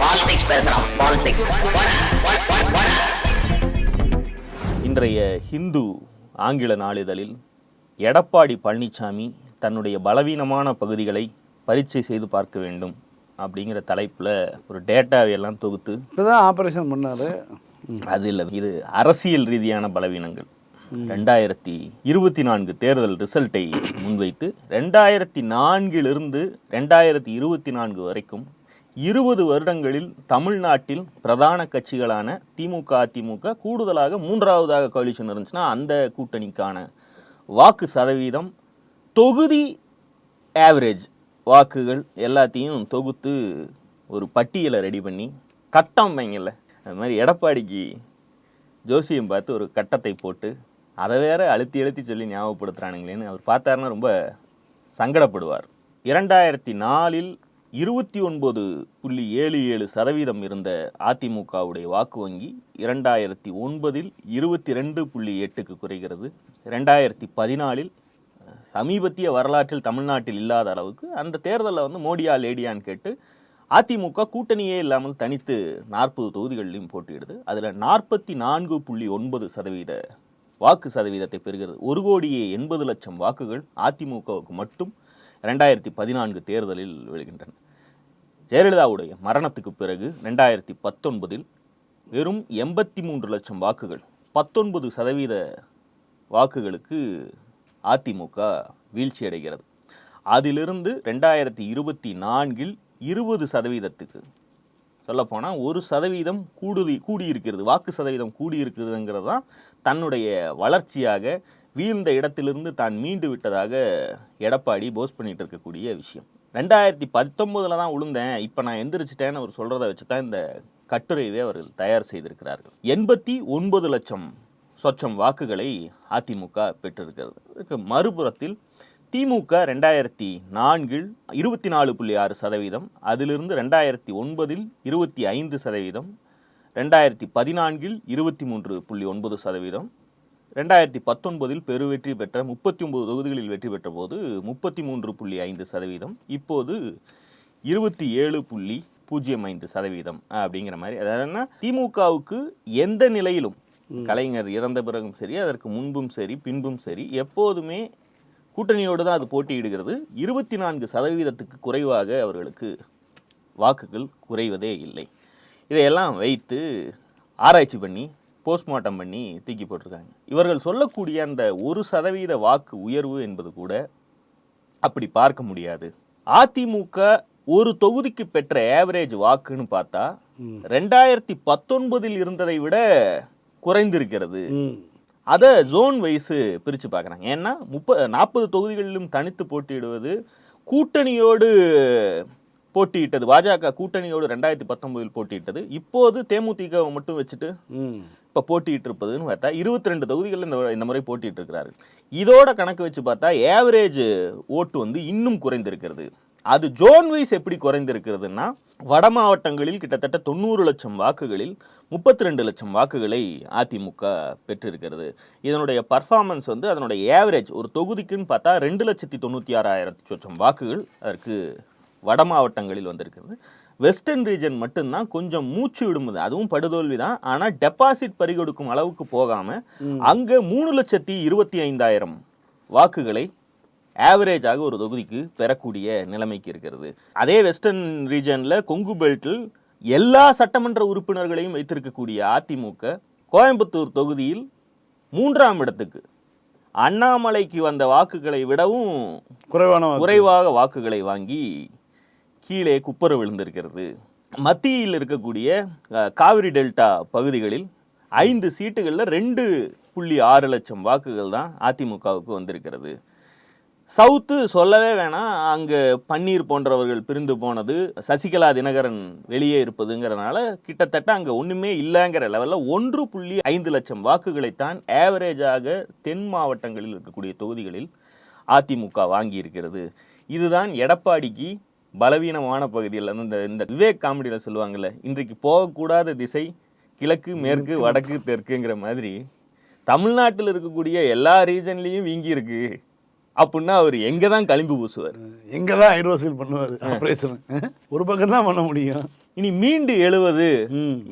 Politics பேசுறான் politics இன்றைய ஹிந்து ஆங்கில நாளிதழில் எடப்பாடி பழனிசாமி தன்னுடைய பலவீனமான பகுதிகளை பரீட்சை செய்து பார்க்க வேண்டும் அப்படிங்கிற தலைப்பில் ஒரு டேட்டாவை எல்லாம் தொகுத்து இப்போதான் ஆப்ரேஷன் பண்ணாரு. அது இல்லை இது அரசியல் ரீதியான பலவீனங்கள். ரெண்டாயிரத்தி இருபத்தி நான்கு தேர்தல் ரிசல்ட்டை முன்வைத்து ரெண்டாயிரத்தி நான்கிலிருந்து ரெண்டாயிரத்தி இருபத்தி நான்கு வரைக்கும் இருபது வருடங்களில் தமிழ்நாட்டில் பிரதான கட்சிகளான திமுக அதிமுக கூடுதலாக மூன்றாவதாக கோலிஷன் இருந்துச்சுன்னா அந்த கூட்டணிக்கான வாக்கு சதவீதம் தொகுதி ஆவரேஜ் வாக்குகள் எல்லாத்தையும் தொகுத்து ஒரு பட்டியலை ரெடி பண்ணி கட்டம் வைங்கல்ல அது மாதிரி எடப்பாடிக்கு ஜோசியம் பார்த்து ஒரு கட்டத்தை போட்டு அதை வேற அழுத்தி அழுத்தி சொல்லி ஞாபகப்படுத்துகிறானுங்களேன்னு அவர் பார்த்தாருன்னா ரொம்ப சங்கடப்படுவார். இரண்டாயிரத்தி நாலில் இருபத்தி ஒன்பது புள்ளி ஏழு ஏழு சதவீதம் இருந்த அதிமுகவுடைய வாக்கு வங்கி இரண்டாயிரத்தி ஒன்பதில் இருபத்தி ரெண்டு புள்ளி எட்டுக்கு குறைகிறது. ரெண்டாயிரத்தி பதினாலில் சமீபத்திய வரலாற்றில் தமிழ்நாட்டில் இல்லாத அளவுக்கு அந்த தேர்தலில் வந்து மோடியா லேடியான்னு கேட்டு அதிமுக கூட்டணியே இல்லாமல் தனித்து நாற்பது தொகுதிகளிலும் போட்டியிடுது. அதில் நாற்பத்தி நான்கு புள்ளி ஒன்பது சதவீத வாக்கு சதவீதத்தை பெறுகிறது. ஒரு கோடியே எண்பது லட்சம் வாக்குகள் அதிமுகவுக்கு மட்டும் ரெண்டாயிரத்தி பதினான்கு தேர்தலில் விழுகின்றன. ஜெயலலிதாவுடைய மரணத்துக்கு பிறகு ரெண்டாயிரத்தி பத்தொன்பதில் வெறும் எண்பத்தி மூன்று லட்சம் வாக்குகள் பத்தொன்பது சதவீத வாக்குகளுக்கு அதிமுக வீழ்ச்சி அடைகிறது. அதிலிருந்து ரெண்டாயிரத்தி இருபத்தி நான்கில் இருபது சதவீதத்துக்கு சொல்லப்போனால் ஒரு சதவீதம் கூடுதி கூடியிருக்கிறது வாக்கு சதவீதம் கூடியிருக்கிறதுங்கிறது தான் தன்னுடைய வளர்ச்சியாக வீழ்ந்த இடத்திலிருந்து தான் மீண்டு விட்டதாக எடப்பாடி போஸ் பண்ணிட்டு இருக்கக்கூடிய விஷயம். ரெண்டாயிரத்தி பத்தொம்போதில் தான் விழுந்தேன் இப்போ நான் எந்திரிச்சிட்டேன்னு அவர் சொல்கிறத வச்சு தான் இந்த கட்டுரையவே அவர்கள் தயார் செய்திருக்கிறார்கள். எண்பத்தி ஒன்பது லட்சம் சொச்சம் வாக்குகளை அதிமுக பெற்றிருக்கிறது. இதுக்கு மறுபுறத்தில் திமுக ரெண்டாயிரத்தி நான்கில் இருபத்தி நாலு புள்ளி ஆறு சதவீதம் அதிலிருந்து ரெண்டாயிரத்தி ஒன்பதில் இருபத்தி ஐந்து சதவீதம் ரெண்டாயிரத்தி பதினான்கில் இருபத்தி மூன்று புள்ளி ஒன்பது சதவீதம் ரெண்டாயிரத்தி பத்தொன்பதில் பெருவெற்றி பெற்ற முப்பத்தி ஒன்பது தொகுதிகளில் வெற்றி பெற்ற போது முப்பத்தி மூன்று புள்ளி ஐந்து சதவீதம். இப்போது இருபத்தி ஏழு புள்ளி பூஜ்ஜியம் ஐந்து சதவீதம் அப்படிங்கிற மாதிரி. அதாவது திமுகவுக்கு எந்த நிலையிலும் கலைஞர் இறந்த பிறகும் சரி அதற்கு முன்பும் சரி பின்பும் சரி எப்போதுமே கூட்டணியோடு தான் அது போட்டியிடுகிறது. இருபத்தி நான்கு சதவீதத்துக்கு குறைவாக அவர்களுக்கு வாக்குகள் குறைவதே இல்லை. இதையெல்லாம் வைத்து ஆராய்ச்சி பண்ணி போஸ்ட்மார்ட்டம் பண்ணி தூக்கி போட்டிருக்காங்க. இவர்கள் சொல்லக்கூடிய அந்த ஒரு சதவீத வாக்கு உயர்வு என்பது கூட அப்படி பார்க்க முடியாது. அதிமுக ஒரு தொகுதிக்கு பெற்ற ஆவரேஜ் வாக்குன்னு பார்த்தா ரெண்டாயிரத்தி பத்தொன்பதில் இருந்ததை விட குறைந்திருக்கிறது. அதை ஜோன் வைஸ் பிரித்து பார்க்குறாங்க. ஏன்னா முப்ப நாற்பது தொகுதிகளிலும் தனித்து போட்டியிடுவது கூட்டணியோடு போட்டியிட்டது. பாஜக கூட்டணியோடு ரெண்டாயிரத்தி பத்தொன்பதில் போட்டியிட்டது. இப்போது தேமுதிகவை மட்டும் வச்சுட்டு இப்போ போட்டிகிட்டு இருப்பதுன்னு பார்த்தா இருபத்தி ரெண்டு தொகுதிகளில் இந்த இந்த முறை போட்டிட்டு இருக்கிறார்கள் இதோட கணக்கு வச்சு பார்த்தா ஏவரேஜ் ஓட்டு வந்து இன்னும் குறைந்திருக்கிறது. அது ஜோன் வைஸ் எப்படி குறைந்திருக்கிறதுனா வட மாவட்டங்களில் கிட்டத்தட்ட தொண்ணூறு லட்சம் வாக்குகளில் முப்பத்தி ரெண்டு லட்சம் வாக்குகளை அதிமுக பெற்றிருக்கிறது. இதனுடைய பர்ஃபார்மன்ஸ் வந்து அதனுடைய ஏவரேஜ் ஒரு தொகுதிக்குன்னு பார்த்தா ரெண்டு லட்சத்தி தொண்ணூற்றி ஆறாயிரத்தி சொச்சம் வாக்குகள் அதற்கு வட மாவட்டங்களில் வந்திருக்கிறது. வெஸ்டர்ன் ரீஜன் மட்டும்தான் கொஞ்சம் மூச்சு விடுமுது அதுவும் படுதோல்வி தான் ஆனால் டெபாசிட் பறிகொடுக்கும் அளவுக்கு போகாம அங்க மூணு லட்சத்தி இருபத்தி ஐந்தாயிரம் வாக்குகளை ஆவரேஜாக ஒரு தொகுதிக்கு பெறக்கூடிய நிலைமைக்கு இருக்கிறது. அதே வெஸ்டர்ன் ரீஜன்ல கொங்கு பெல்ட்டில் எல்லா சட்டமன்ற உறுப்பினர்களையும் வைத்திருக்கக்கூடிய அதிமுக கோயம்புத்தூர் தொகுதியில் மூன்றாம் இடத்துக்கு அண்ணாமலைக்கு வந்த வாக்குகளை விடவும் குறைவான. குறைவாக வாக்குகளை வாங்கி கீழே குப்புற விழுந்திருக்கிறது. மத்தியில் இருக்கக்கூடிய காவிரி டெல்டா பகுதிகளில் ஐந்து சீட்டுகளில் ரெண்டு புள்ளி ஆறு லட்சம் வாக்குகள் தான் அதிமுகவுக்கு வந்திருக்கிறது. சவுத்து சொல்லவே வேணாம் அங்கே பன்னீர் போன்றவர்கள் பிரிந்து போனது சசிகலா தினகரன் வெளியே இருப்பதுங்கிறனால கிட்டத்தட்ட அங்கே ஒன்றுமே இல்லைங்கிற லெவலில் ஒன்று புள்ளி ஐந்து லட்சம் வாக்குகளைத்தான் ஆவரேஜாக தென் மாவட்டங்களில் இருக்கக்கூடிய தொகுதிகளில் அதிமுக வாங்கியிருக்கிறது. இதுதான் எடப்பாடிக்கு பலவீனமான பகுதியில் இந்த இந்த விவேக் காமெடியில் சொல்லுவாங்கல்ல இன்றைக்கு போகக்கூடாத திசை கிழக்கு மேற்கு வடக்கு தெற்குங்கிற மாதிரி தமிழ்நாட்டில் இருக்கக்கூடிய எல்லா ரீஜன்லேயும் வீங்கி இருக்கு. அப்படின்னா அவர் எங்கே தான் களிம்பு பூசுவார்? எங்க தான் ஹைட்ரோசில் பண்ணுவார்? ஆப்ரேஷன் ஒரு பக்கம் தான் பண்ண முடியும். இனி மீண்டு எழுவது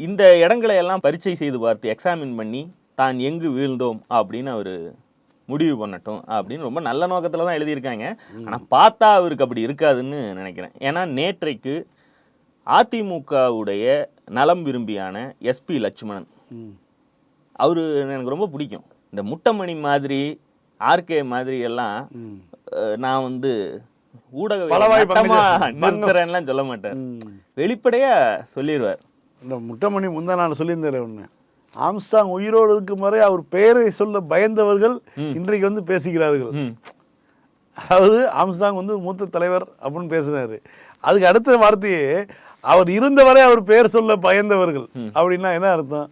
இந்த இடங்களை எல்லாம் பரீட்சை செய்து பார்த்து எக்ஸாமின் பண்ணி தான் எங்கு வீழ்ந்தோம்? அப்படின்னு அவர் முடிவு பண்ணட்டும் அப்படின்னு ரொம்ப நல்ல நோக்கத்தில் தான் எழுதியிருக்காங்க. ஆனால் பார்த்தா அவருக்கு அப்படி இருக்காதுன்னு நினைக்கிறேன். ஏன்னா நேற்றைக்கு அதிமுகவுடைய நலம் விரும்பியான எஸ்பி லட்சுமணன். அவரு எனக்கு ரொம்ப பிடிக்கும். இந்த முட்டமணி மாதிரி ஆர்கே மாதிரி எல்லாம் நான் வந்து ஊடக. நிறுத்துறேன்லாம் சொல்ல மாட்டார் ம். வெளிப்படையா சொல்லிடுவார் இந்த முட்டமணி முந்தா நான் சொல்லியிருந்தேன் ஒன்று ஆம்ஸ்டாங் உயிரோடு இருக்கும் வரை அவர் பெயரை சொல்ல பயந்தவர்கள் இன்றைக்கு வந்து பேசுகிறார்கள். அதாவது ஆம்ஸ்டாங் வந்து மூத்த தலைவர் அப்படின்னு பேசினாரு. அதுக்கு அடுத்த வார்த்தையே அவர் இருந்தவரை அவர் பெயர் சொல்ல பயந்தவர்கள் அப்படின்னா என்ன அர்த்தம்?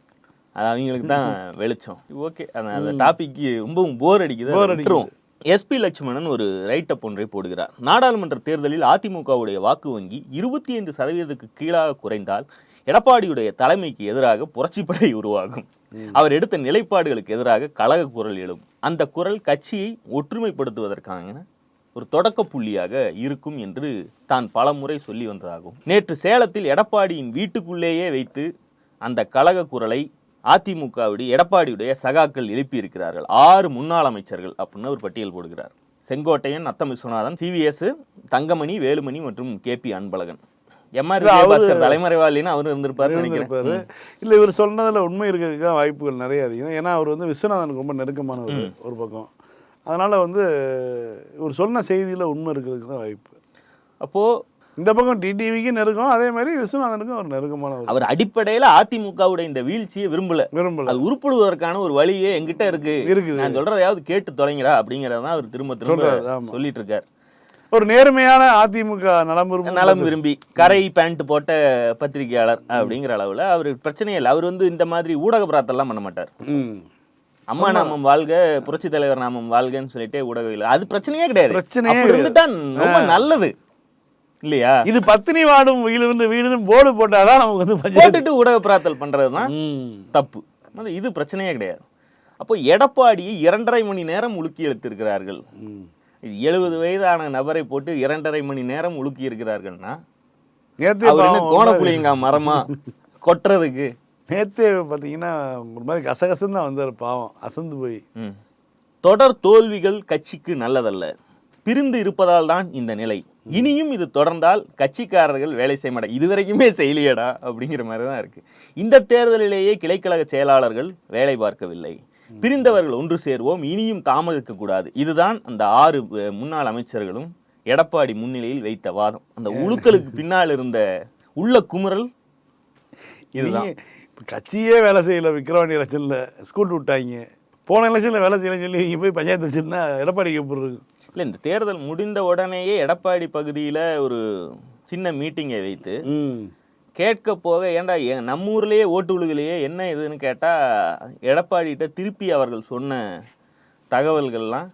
அது அவங்களுக்கு தான் வெளிச்சம். ஓகே. அந்த டாபிக்கு ரொம்பவும் போர் அடிக்குது. அதை விட்டுருவோம். எஸ்பி லட்சுமணன் ஒரு ரைட்டப் ஒன்றை போடுகிறார். நாடாளுமன்ற தேர்தலில் அதிமுகவுடைய வாக்கு வங்கி இருபத்தி ஐந்து சதவீதத்துக்கு கீழாக குறைந்தால் எடப்பாடியுடைய தலைமைக்கு எதிராக புரட்சிப்படை உருவாகும். அவர் எடுத்த நிலைப்பாடுகளுக்கு எதிராக கழக குரல் எழும். அந்த குரல் கட்சியை ஒற்றுமைப்படுத்துவதற்கான ஒரு தொடக்க புள்ளியாக இருக்கும் என்று தான் பலமுறை சொல்லி வந்ததாகும் நேற்று சேலத்தில் எடப்பாடியின் வீட்டுக்குள்ளேயே வைத்து அந்த கழக குரலை அதிமுகவுடைய எடப்பாடியுடைய சகாக்கள் எழுப்பியிருக்கிறார்கள். ஆறு முன்னாள் அமைச்சர்கள் அப்படின்னு ஒரு பட்டியல் போடுகிறார். Sengottaiyan Natham Viswanathan C V S Thangamani Velumani மற்றும் K P Anbalagan. M R Vijayabaskar தலைமறைவாளின்னு அவரு இருந்திருப்பாருன்னு நினைக்கிறேன். இருந்திருப்பாரு. இல்லை இவர் சொன்னதுல உண்மை இருக்கிறதுக்கு தான் வாய்ப்புகள் நிறைய அதிகம். ஏன்னா அவர் வந்து விஸ்வநாதனுக்கு ரொம்ப நெருக்கமானவர் ஒரு பக்கம். அதனால வந்து இவர் சொன்ன செய்தியில உண்மை இருக்கிறதுக்கு தான் வாய்ப்பு. அப்போ இந்த பக்கம் டிடிவிக்கு நெருக்கம் அதே மாதிரி விஸ்வநாதனுக்கும் ஒரு நெருக்கமானவர். அவர் அடிப்படையில அதிமுகவுடைய இந்த வீழ்ச்சியை விரும்பல. விரும்பல. அது உருப்படுவதற்கான ஒரு வழியே எங்கிட்ட இருக்கு. இருக்குது. நான் சொல்றதையாவது கேட்டு தொலைங்கடா அப்படிங்கறதான் அவர் திரும்ப திரும்ப. சொல்லிட்டு இருக்காரு. ஒரு நேர்மையான அதிமுக நலம் விரும்பும் நலம் விரும்பி கரை பேண்ட் போட்ட பத்திரிகையாளர் அப்படிங்கிற அளவுல அவர் பிரச்சனையே இல்லை. அவர் வந்து இந்த மாதிரி ஊடக பிராத்தெல்லாம் பண்ண மாட்டார். அம்மா நாமம் வாழ்க புரட்சி தலைவர் நாமம் வாழ்கன்னு சொல்லிட்டு ஊடகங்கள் அது பிரச்சனையே கிடையாது. பிரச்சனையே இருந்துட்டா ரொம்ப நல்லது. இல்லையா? இது பத்தினி வாடும் வீடு வீடுன்னு போர்டு போட்டாதான் நமக்கு வந்து போட்டுட்டு ஊடக பிராத்தல் பண்றதுதான். தப்பு. இது பிரச்சனையே கிடையாது. அப்போ எடப்பாடியை இரண்டரை மணி நேரம் உலுக்கி எடுத்திருக்கிறார்கள் ம். இது எழுபது வயதான நபரை போட்டு இரண்டரை மணி நேரம் உலுக்கி இருக்கிறார்கள்னா கோணப்புளியங்கா மரமா? கொட்டுறதுக்கு. நேத்தே பார்த்தீங்கன்னா ஒரு மாதிரி கசகசன்னு தான் வந்தார் பாவம் அசந்து போய். தொடர் தோல்விகள் கட்சிக்கு நல்லதல்ல. பிரிந்து இருப்பதால் தான் இந்த நிலை. இனியும் இது தொடர்ந்தால் கட்சிக்காரர்கள் வேலை செய்ய மாட்டாங்க இதுவரைக்குமே செய்யலையடா அப்படிங்கிற மாதிரி தான் இருக்கு. இந்த தேர்தலிலேயே கிளைக்கழக செயலாளர்கள் வேலை பார்க்கவில்லை. பிரிந்தவர்கள் ஒன்று சேருவோம் இனியும் தாமதிக்க கூடாது இதுதான் அந்த ஆறு முன்னாள் அமைச்சர்களும் எடப்பாடி முன்னிலையில் வைத்த வாதம். அந்த உழுக்களுக்கு பின்னால் இருந்த உள்ள குமுறல் இதுதான். கட்சியே வேலை செய்யல விக்கிரவாணி எலெக்ஷனில் ஸ்கூல் விட்டாங்க. போன எலெக்ஷனில் வேலை செய்யலன்னு சொல்லி இங்கே போய் பஞ்சாயத்து வச்சிருந்தா எடப்பாடிக்கு எப்படி இருக்கு இல்லை இந்த தேர்தல் முடிந்த உடனேயே எடப்பாடி பகுதியில் ஒரு சின்ன மீட்டிங்கை வைத்து கேட்க போக ஏன்டா ஏ- நம்ம ஊர்லயே ஓட்டு விழுகலையே என்ன இதுன்னு கேட்டா எடப்பாடிகிட்ட திருப்பி அவர்கள் சொன்ன தகவல்கள்லாம்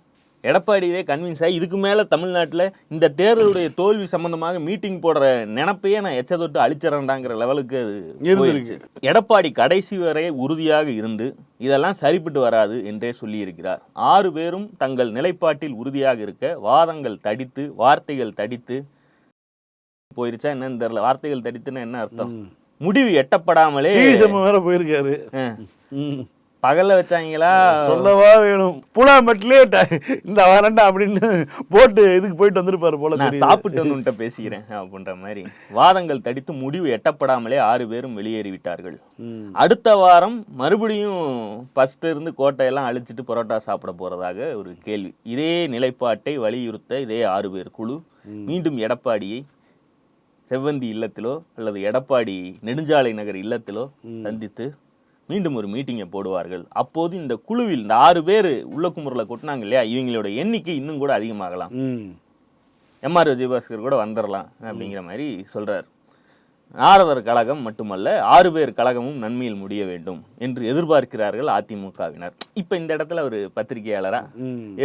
எடப்பாடியே கன்வின்ஸ் ஆகி இதுக்கு மேல தமிழ்நாட்டுல இந்த தேர்தலுடைய தோல்வி சம்பந்தமாக மீட்டிங் போடுற நினைப்பையே நான் எச்ச தொட்டு அழிச்சிடறேன்டாங்கிற லெவலுக்கு அது எடப்பாடி கடைசி வரை உறுதியாக இருந்து இதெல்லாம் சரிப்பட்டு வராது என்றே சொல்லியிருக்கிறார். ஆறு பேரும் தங்கள் நிலைப்பாட்டில் உறுதியாக இருக்க வாதங்கள் தடித்து வார்த்தைகள் தடித்து போயிருச்சா என்னன்னு தெரியல. வார்த்தைகள் தடித்துன்னா என்ன அர்த்தம். முடிவு எட்டப்படாமலே வேற போயிருக்காரு. பகல்ல வச்சாங்களா? சொல்லவா வேணும். புலாமட்டிலே இந்த வரண்டா அப்படின்னு போட்டு இதுக்கு போயிட்டு வந்திருப்பாரு போல நான். சாப்பிட்டு வந்து பேசிக்கிறேன் அப்படின்ற மாதிரி. வாதங்கள் தடித்து முடிவு எட்டப்படாமலே ஆறு பேரும் வெளியேறிவிட்டார்கள். ம். அடுத்த வாரம் மறுபடியும் ஃபர்ஸ்ட் இருந்து கோட்டையெல்லாம் அழிச்சிட்டு பரோட்டா சாப்பிட போறதாக ஒரு கேள்வி. இதே நிலைப்பாட்டை வலியுறுத்த இதே ஆறு பேர் குழு மீண்டும் எடப்பாடியை செவ்வந்தி இல்லத்திலோ அல்லது எடப்பாடி நெடுஞ்சாலை நகர் இல்லத்திலோ சந்தித்து மீண்டும் ஒரு மீட்டிங்கை போடுவார்கள். அப்போது இந்த குழுவில் இந்த ஆறு பேர் உள்ள குமுறலை கொட்டினாங்க இல்லையா? இவங்களோட எண்ணிக்கை இன்னும் கூட அதிகமாகலாம். எம்ஆர் விஜயபாஸ்கர் கூட வந்துடலாம் அப்படிங்கிற மாதிரி சொல்றார். நாரதர் கழகம் மட்டுமல்ல ஆறு பேர் கழகமும் நன்மையில் முடிய வேண்டும் என்று எதிர்பார்க்கிறார்கள் அதிமுகவினர். இப்ப இந்த இடத்துல ஒரு பத்திரிகையாளரா?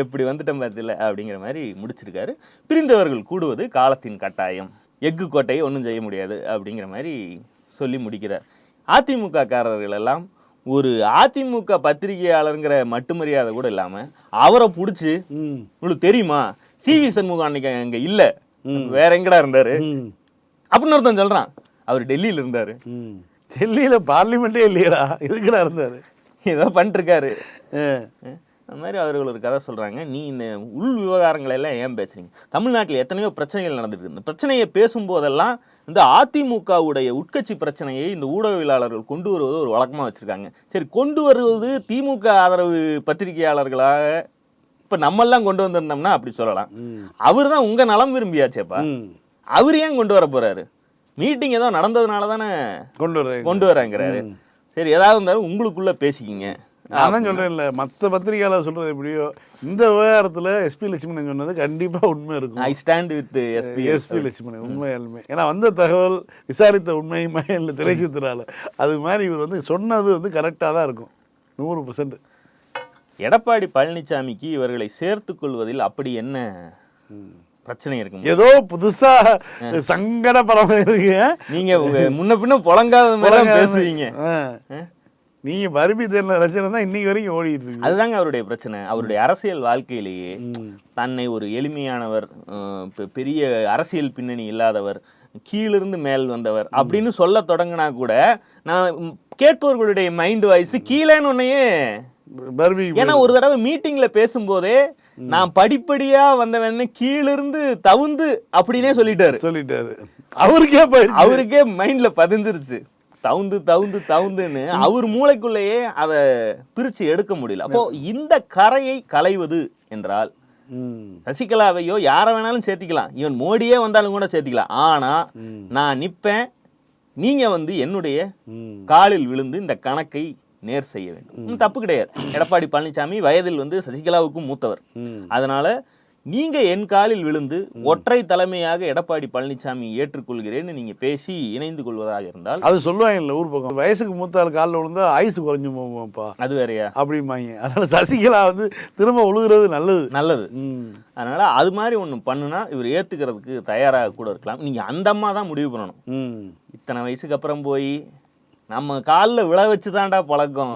எப்படி வந்துட்டோம் பார்த்தில அப்படிங்கிற மாதிரி முடிச்சிருக்காரு. பிரிந்தவர்கள் கூடுவது காலத்தின் கட்டாயம். எஃகு கோட்டையை ஒன்றும் செய்ய முடியாது அப்படிங்கிற மாதிரி சொல்லி முடிக்கிறார். அதிமுக காரர்கள் எல்லாம் ஒரு அதிமுக பத்திரிகையாளருங்கிற மட்டு மரியாதை கூட இல்லாம அவரை பிடிச்சி உங்களுக்கு தெரியுமா? சி வி சண்முகம் அன்னைக்கு அங்க இல்ல. வேற எங்கடா இருந்தாரு? அப்படின்னு ஒருத்தன் சொல்றான். அவர் டெல்லியில இருந்தாரு. டெல்லியில் பார்லிமெண்ட்டே இல்லையடா. இதுக்குடா இருந்தார்? ஏதோ பண்ணிருக்காரு அந்த மாதிரி அவர்கள் ஒரு கதை சொல்றாங்க. நீ இந்த உள் விவகாரங்களை எல்லாம் ஏன் பேசுறீங்க? தமிழ்நாட்டில் எத்தனையோ பிரச்சனைகள் நடந்துட்டு இருக்கு. இந்த பிரச்சனையை பேசும்போதெல்லாம் இந்த அதிமுகவுடைய உட்கட்சி பிரச்சனையை இந்த ஊடகவியலாளர்கள் கொண்டு வருவது ஒரு வழக்கமா வச்சிருக்காங்க. சரி கொண்டு வருவது திமுக ஆதரவு பத்திரிகையாளர்களாக இப்ப நம்மெல்லாம் கொண்டு வந்திருந்தோம்னா அப்படி சொல்லலாம். அவர் தான் உங்க நலம் விரும்பியாச்சேப்பா. அவர் ஏன் கொண்டு வர போறாரு? மீட்டிங் ஏதோ நடந்ததுனால தானே கொண்டு வரேன் கொண்டு வராங்கிறாரு சரி ஏதாவது இருந்தாலும் உங்களுக்குள்ள பேசிக்கிங்க. நான் தான் சொல்கிறேன் இல்லை மற்ற பத்திரிகையாளர் சொல்கிறது எப்படியோ இந்த விவகாரத்தில் எஸ்பி லட்சுமணன் சொன்னது கண்டிப்பாக உண்மை இருக்கும். I stand with S P S P Lakshmanan உண்மையாலுமே. ஏன்னா வந்த தகவல் விசாரித்த உண்மையுமே இல்லை திரைச்சித்திரால. அது மாதிரி இவர் வந்து சொன்னது வந்து கரெக்டாக தான் இருக்கும். நூறு பர்சன்ட் எடப்பாடி பழனிசாமிக்கு இவர்களை சேர்த்துக் கொள்வதில் அப்படி என்ன பிரச்சனை இருக்கு ஏதோ புதுசா சங்கட பரம இருக்கு நீங்க முன்ன பின்ன புழங்காத மாதிரி பேசுவீங்க. ஆ. ஆ? நீங்க பருப்பி தெரியல ரச்சனை தான் இன்னைக்கு வரைக்கும் ஓடிட்டு இருக்கு. அதுதாங்க அவருடைய பிரச்சனை. அவருடைய அரசியல் வாழ்க்கையிலேயே. தன்னை ஒரு எளிமையானவர் பெரிய அரசியல் பின்னணி இல்லாதவர் கீழிருந்து மேல் வந்தவர் அப்படின்னு சொல்ல தொடங்கினா கூட நான் கேட்பவர்களுடைய மைண்ட் வாய்ஸ் கீழேன்னு உன்னையே பர்பி ஏன்னா ஒரு தடவை மீட்டிங்ல பேசும்போதே நான் படிப்படியா வந்தவன்னு கீழிருந்து தவுந்து அப்படின்னே சொல்லிட்டாரு. சொல்லிட்டாரு. அவருக்கே அவருக்கே மைண்ட்ல பதிஞ்சிருச்சு. தவுந்து தவுந்து தவுந்துன்னு அவர் மூளைக்குள்ளேயே அதை பிரிச்சு எடுக்க முடியல. அப்போ இந்த கரையை களைவது என்றால். சசிகலாவையோ யாரை வேணாலும் சேர்த்திக்கலாம். ஈவன் மோடியே வந்தாலும் கூட சேர்த்திக்கலாம். ஆனா நான் நிப்பேன். நீங்க வந்து என்னுடைய. காலில் விழுந்து இந்த கணக்கை நேர் செய்ய வேண்டும். தப்பு கிடையாது. எடப்பாடி பழனிசாமி வயதில் வந்து சசிகலாவுக்கும் மூத்தவர். அதனால நீங்க என் காலில் விழுந்து ஒற்றை தலைமையாக எடப்பாடி பழனிசாமி ஏற்றுக்கொள்கிறேன்னு நீங்க பேசி இணைந்து கொள்வதாக இருந்தால்? அது சொல்லுவாங்கல்ல ஊர் பக்கம். வயசுக்கு மூத்த ஆள் காலில் விழுந்தா ஐஸ் குறைஞ்சு போவோம்ப்பா அது வேறயா? அப்படிம்பாங்க. அதனால சசிகலா வந்து திரும்ப உழுகுறது நல்லது. நல்லது. அதனால அது மாதிரி ஒண்ணு பண்ணுனா இவர் ஏத்துக்கிறதுக்கு தயாராக கூட இருக்கலாம். நீங்க அந்த அம்மா தான் முடிவு பண்ணணும். ம். இத்தனை வயசுக்கு அப்புறம் போய் நம்ம காலில் விழ வச்சு தான்டா பழக்கம்.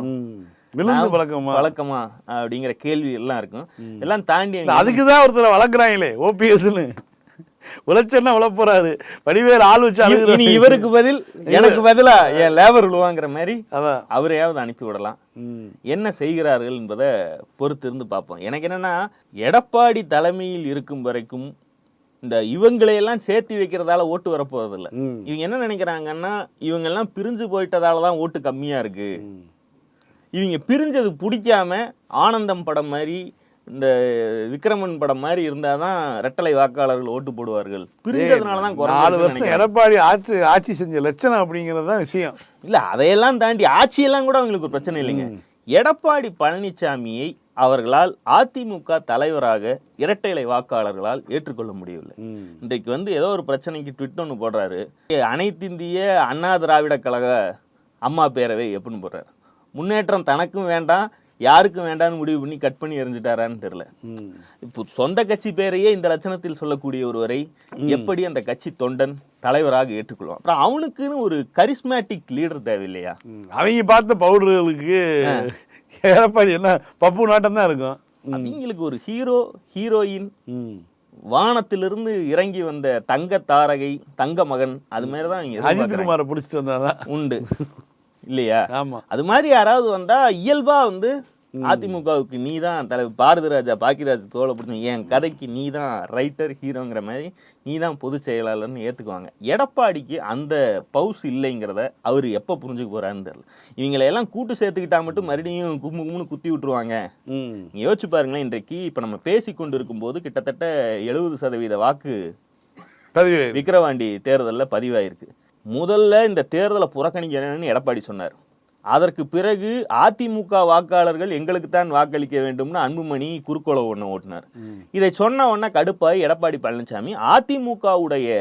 விழுந்து பழக்கமா? பழக்கமா அப்படிங்கிற கேள்வி எல்லாம் இருக்கும் எல்லாம் தாண்டி இல்ல, அதுக்கு தான் ஒருத்தரை வளர்க்குறாங்களே ஓபிஎஸ்னு உழைச்சன்னா உழ போறாரு. வடிவேல் ஆள் வச்சு இனி. இவருக்கு பதில் எனக்கு பதிலா என் லேபர் விழுவாங்கிற மாதிரி அவரையாவது அனுப்பி விடலாம். என்ன செய்கிறார்கள் என்பதை பொறுத்து இருந்து பார்ப்போம். எனக்கு என்னன்னா எடப்பாடி தலைமையில் இருக்கும் வரைக்கும் இந்த இவங்களையெல்லாம் சேர்த்து வைக்கிறதால ஓட்டு வரப்போறதில்ல. இவங்க என்ன நினைக்கிறாங்கன்னா இவங்க எல்லாம் பிரிஞ்சு போயிட்டதால தான் ஓட்டு கம்மியா இருக்கு. இவங்க பிரிஞ்சது பிடிக்காம ஆனந்தம் படம் மாதிரி இந்த விக்ரமன் படம் மாதிரி இருந்தாதான் ரெட்டலை வாக்காளர்கள் ஓட்டு போடுவார்கள். பிரிஞ்சதுனால தான் நாலு வருஷம் எடப்பாடி ஆட்சி ஆட்சி செஞ்ச லட்சணம் அப்படிங்கிறது தான் விஷயம். இல்ல அதையெல்லாம் தாண்டி ஆட்சியெல்லாம் கூட அவங்களுக்கு ஒரு பிரச்சனை இல்லைங்க. எடப்பாடி பழனிசாமியை அவர்களால் அதிமுக தலைவராக இரட்டை இலை வாக்காளர்களால் ஏற்றுக்கொள்ள முடியவில்லை. இன்றைக்கு வந்து ஏதோ ஒரு பிரச்சனைக்கு ட்விட் ஒன்று போடுறாரு. அனைத்திந்திய அண்ணா திராவிட கழக அம்மா பேரவை எப்படின்னு போடுறாரு. முன்னேற்றம் தனக்கும் வேண்டாம் யாருக்கும் வேண்டாம்னு முடிவு பண்ணி கட் பண்ணி எறிஞ்சிட்டாரான்னு தெரியல. இப்போ சொந்த கட்சி பேரையே இந்த லட்சணத்தில் சொல்லக்கூடிய ஒருவரை எப்படி அந்த கட்சி தொண்டன் தலைவராக ஏற்றுக்கொள்வான்? அப்புறம் அவனுக்குன்னு ஒரு கரிஸ்மேட்டிக் லீடர் தேவையில்லையா. அவங்க பார்த்த பவுடர்களுக்கு எடப்பாடி என்ன பப்பு நாட்டம் தான் இருக்கும். அவங்களுக்கு ஒரு ஹீரோ ஹீரோயின். வானத்திலிருந்து இறங்கி வந்த தங்க தாரகை தங்க மகன் அது மாதிரி தான் அவங்க அஜித் எதிர்பார்க்கறாங்க. குமாரை பிடிச்சிட்டு வந்தாதான் உண்டு. இல்லையா? ஆமா. அது மாதிரி யாராவது வந்தா இயல்பா வந்து அதிமுகவுக்கு நீ தான் தலைவர் பாரதி ராஜா பாக்கியராஜ் தோலை பிடிச்சி என் கதைக்கு நீ தான் ரைட்டர் ஹீரோங்கிற மாதிரி நீ தான் பொதுச் செயலாளர்னு ஏத்துக்குவாங்க. எடப்பாடிக்கு அந்த பவுஸ் இல்லைங்கிறத அவர் எப்போ புரிஞ்சுக்க போறாருன்னு தெரியல. இவங்களை எல்லாம் கூட்டு சேர்த்துக்கிட்டா மட்டும் மறுபடியும் கும்மு கும்முன்னு குத்தி விட்டுருவாங்க. ம். நீங்க யோசிச்சு பாருங்களேன் இன்றைக்கு இப்போ நம்ம பேசி கொண்டு இருக்கும்போது கிட்டத்தட்ட எழுபது சதவீத வாக்கு பதிவு விக்கிரவாண்டி தேர்தலில் பதிவாயிருக்கு. முதல்ல இந்த தேர்தலை புறக்கணிக்கிறேன்னு எடப்பாடி சொன்னார். அதற்கு பிறகு அதிமுக வாக்காளர்கள் எங்களுக்கு தான் வாக்களிக்க வேண்டும்னு அன்புமணி குறுக்கோளை ஒன்று ஓட்டினார். இதை சொன்ன உடனே கடுப்பாய் எடப்பாடி பழனிசாமி அதிமுகவுடைய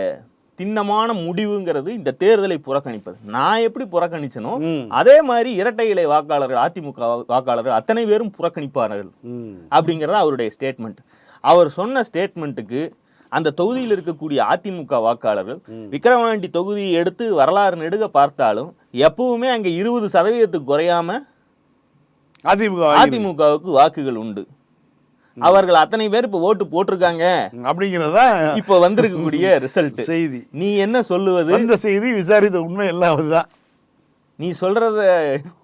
திண்ணமான முடிவுங்கிறது இந்த தேர்தலை புறக்கணிப்பது. நான் எப்படி புறக்கணிச்சனோ. அதே மாதிரி இரட்டை இலை வாக்காளர்கள் அதிமுக வாக்காளர்கள் அத்தனை பேரும் புறக்கணிப்பார்கள். அப்படிங்கிறது அவருடைய ஸ்டேட்மெண்ட் அவர் சொன்ன ஸ்டேட்மெண்ட்டுக்கு அந்த தொகுதியில் இருக்கக்கூடிய அதிமுக வாக்காளர்கள் விக்கிரவாண்டி தொகுதியை எடுத்து வரலாறு நெடுக பார்த்தாலும் எப்பவுமே அங்க இருபது சதவீதத்துக்கு குறையாம அதிமுக அதிமுகவுக்கு வாக்குகள் உண்டு. அவர்கள் அத்தனை பேர் இப்ப ஓட்டு போட்டிருக்காங்க. அப்படிங்கிறதான் இப்ப வந்திருக்கக்கூடிய ரிசல்ட் செய்தி. நீ என்ன சொல்லுவது? அந்த செய்தி விசாரித்த உண்மை எல்லாம் அதுதான். நீ சொல்றத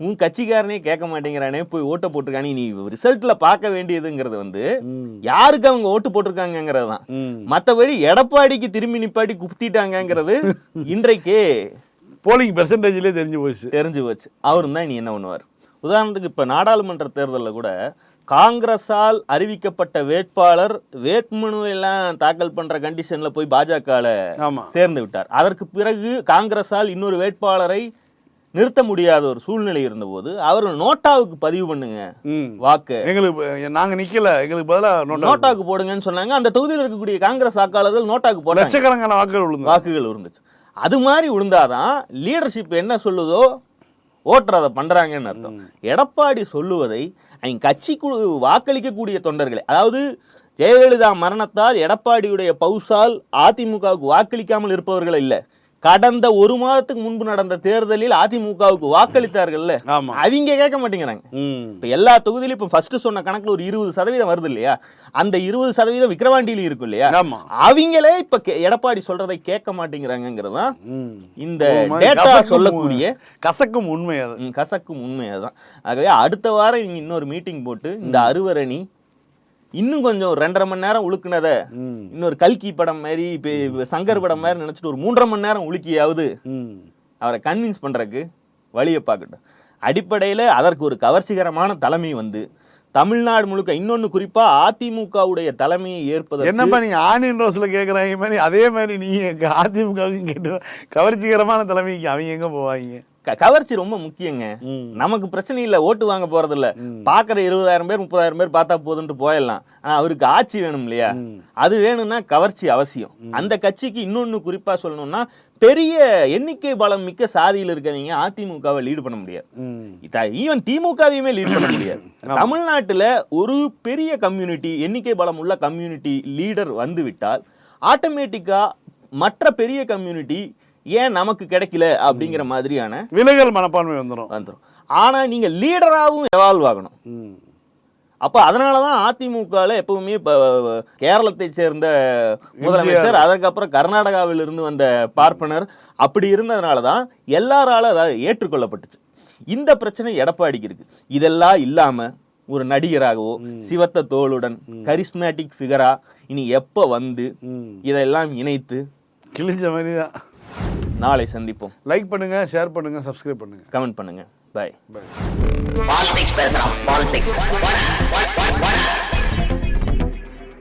உன் கட்சிக்காரனே கேட்க மாட்டேங்கிறானே போய் ஓட்ட போட்டிருக்கானே நீ ரிசல்ட்ல பார்க்க வேண்டியதுங்கிறது வந்து. யாருக்கு அவங்க ஓட்டு போட்டிருக்காங்கங்கிறது தான் ம். மத்தபடி எடப்பாடிக்கு திரும்பி நிப்பாட்டி குத்திட்டாங்கங்கிறது இன்றைக்கே போலிங் பெர்சன்டேஜ்லேயே தெரிஞ்சு போச்சு. தெரிஞ்சு போச்சு. அவரும் தான் இனி என்ன பண்ணுவார்? உதாரணத்துக்கு இப்ப நாடாளுமன்ற தேர்தலில் கூட காங்கிரஸால் அறிவிக்கப்பட்ட வேட்பாளர் வேட்புமனு எல்லாம் தாக்கல் பண்ற கண்டிஷன்ல போய் பாஜகல ஆமா. சேர்ந்து விட்டார். அதற்கு பிறகு காங்கிரஸால் இன்னொரு வேட்பாளரை நிறுத்த முடியாத ஒரு சூழ்நிலை இருந்தபோது அவர் நோட்டாவுக்கு பதிவு பண்ணுங்க. வாக்கு. எங்களுக்கு நாங்க நிக்கல. எங்களுக்கு பதிலா நோட்டா நோட்டாக்கு போடுங்கன்னு சொன்னாங்க. அந்த தொகுதியில் இருக்கக்கூடிய காங்கிரஸ் வாக்காளர்கள் நோட்டாக்கு போட்டாங்க. லட்சக்கணக்கான வாக்குகள் வாக்குகள் விழுந்துச்சு. அது மாதிரி விழுந்தாதான் லீடர்ஷிப் என்ன சொல்லுதோ ஓட்டர் அதை பண்றாங்கன்னு அர்த்தம். எடப்பாடி சொல்லுவதை அவங்க கட்சிக்கு வாக்களிக்கக்கூடிய தொண்டர்களை அதாவது ஜெயலலிதா மரணத்தால் எடப்பாடியுடைய பௌசால் அதிமுகவுக்கு வாக்களிக்காமல் இருப்பவர்கள் இல்ல. கடந்த ஒரு மாதத்துக்கு முன்பு நடந்த தேர்தலில் அதிமுகவுக்கு வாக்களித்தார்கள்ல? அவங்க கேட்க மாட்டேங்கிறாங்க. இப்ப எல்லா தொகுதியிலும் இப்ப ஃபர்ஸ்ட் சொன்ன கணக்குல ஒரு இருபது சதவீதம் வருது இல்லையா? அந்த இருபது சதவீதம் விக்கிரவாண்டியிலும் இருக்கும் இல்லையா? அவங்களே இப்ப எடப்பாடி சொல்றதை கேட்க மாட்டேங்கிறாங்கிறது தான் ம். இந்த டேட்டா சொல்லக்கூடிய கசக்கும் உண்மை அது. கசக்கும் உண்மை அதுதான். ஆகவே அடுத்த வாரம் இன்னொரு மீட்டிங் போட்டு இந்த அறுவரணி இன்னும் கொஞ்சம் ரெண்டரை மணி நேரம் உழுக்குனத இன்னொரு கல்கி படம் மாதிரி இப்ப சங்கர் படம் மாதிரி நினைச்சிட்டு ஒரு மூன்றரை மணி நேரம் உலுக்கியாவது ம். அவரை கன்வின்ஸ் பண்றதுக்கு வழியை பார்க்கட்டும். அடிப்படையில் அதற்கு ஒரு கவர்ச்சிகரமான தலைமை வந்து தமிழ்நாடு முழுக்க இன்னொன்னு குறிப்பா அதிமுகவுடைய தலைமையை ஏற்பதற்கு என்னப்பா நீங்க ஆனியன் ரோஸ்ல கேக்குறாங்க மாதிரி அதே மாதிரி நீ எங்க அதிமுகவையும் கேட்டு கவர்ச்சிகரமான தலைமைக்கு அவங்க எங்க போவாங்க? கவர்ச்சி ரொம்ப முக்கியங்க. நமக்கு பிரச்சனை இல்ல ஓட்டு வாங்க போறது இல்ல. பாக்குற இருபதாயிரம் பேர் முப்பதாயிரம் பேர் பார்த்தா போதுன்ட்டு போயிடலாம். ஆனா அவருக்கு ஆட்சி வேணும் இல்லையா? அது வேணும்னா கவர்ச்சி அவசியம். அந்த கட்சிக்கு இன்னொன்னு குறிப்பா சொல்லணும்னா பெரிய எண்ணிக்கை பலம் மிக்க சாதியில் இருக்கவங்க அதிமுகவை லீடு பண்ண முடியாது. ஈவன் திமுகவையுமே லீட் பண்ண முடியாது. தமிழ்நாட்டுல ஒரு பெரிய கம்யூனிட்டி எண்ணிக்கை பலம் உள்ள கம்யூனிட்டி லீடர் வந்து விட்டால் ஆட்டோமேட்டிக்கா மற்ற பெரிய கம்யூனிட்டி ஏன் நமக்கு கிடைக்கல அப்படிங்கிற மாதிரியான விலகல் மனப்பான்மை வந்துடும் வந்துடும் ஆனா நீங்க லீடராகவும் எவால்வ் ஆகணும். அப்ப அதனாலதான் அதிமுகல எப்பவுமே இப்ப கேரளத்தை சேர்ந்த முதலமைச்சர் அதற்கப்புறம் கர்நாடகாவில் இருந்து வந்த பார்ப்பனர் அப்படி இருந்ததுனாலதான் எல்லாரால அதாவது ஏற்றுக்கொள்ளப்பட்டுச்சு. இந்த பிரச்சனை எடப்பாடிக்கு இருக்கு. இதெல்லாம் இல்லாம ஒரு நடிகராகவோ சிவத்த தோளுடன் கரிஸ்மேட்டிக் ஃபிகரா இனி எப்ப வந்து இதெல்லாம் இணைத்து கிழிஞ்ச மாதிரி தான் நாளை சந்திப்போம். லைக் பண்ணுங்க ஷேர் பண்ணுங்க சப்ஸ்கிரைப் பண்ணுங்க. கமெண்ட் பண்ணுங்க. பாய் பை பாலிடிக்ஸ் பேசுறான் பாலிடிக்ஸ்